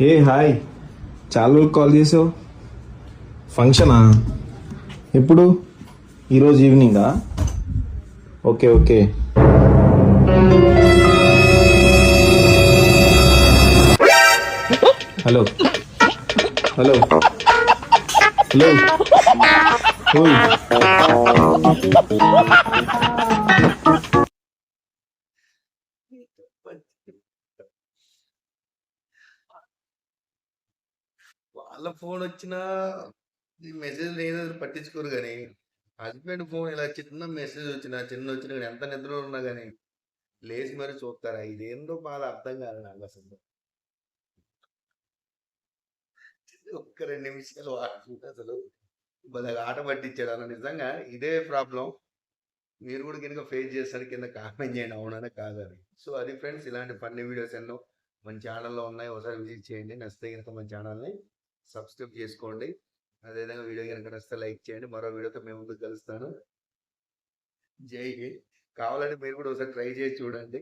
ఏ hi చాలా రోజులు call చేసావు? ఫంక్షనా ఎప్పుడు? ఈరోజు ఈవినింగా? Okay okay. Hello. Hello. Hello. ఓయ్. వాళ్ళ ఫోన్ వచ్చినా ఈ మెసేజ్ లేదు పట్టించుకోరు కానీ హస్బెండ్ ఫోన్ ఇలా చిన్న మెసేజ్ వచ్చినా చిన్న వచ్చినా కానీ ఎంత నిద్రలో ఉన్నా కానీ లేచి మరి చూస్తారా? ఇదేందో బాధ అర్థం కాదు నాకు అసలు. ఒక్క రెండు నిమిషాలు ఆడుకుంటే అసలు భలే ఆట పట్టించాడు అన్న నిజంగా ఇదే ప్రాబ్లం మీరు కూడా కనుక ఫేస్ చేస్తారు కింద కామెంట్ చేయండి అవుననే కాదని సో అది ఫ్రెండ్స్ ఇలాంటి ఫన్నీ వీడియోస్ ఎన్నో మన ఛానల్లో ఉన్నాయి. ఒకసారి విజిట్ చేయండి. నచ్చితే కనుక మన ఛానల్ని సబ్స్క్రైబ్ చేసుకోండి. అదేవిధంగా వీడియో కనుక నచ్చితే లైక్ చేయండి. మరో వీడియోతో మేము ముందుకు కలుస్తాను. జై హింద్. కావాలంటే మీరు కూడా ఒకసారి ట్రై చేసి చూడండి.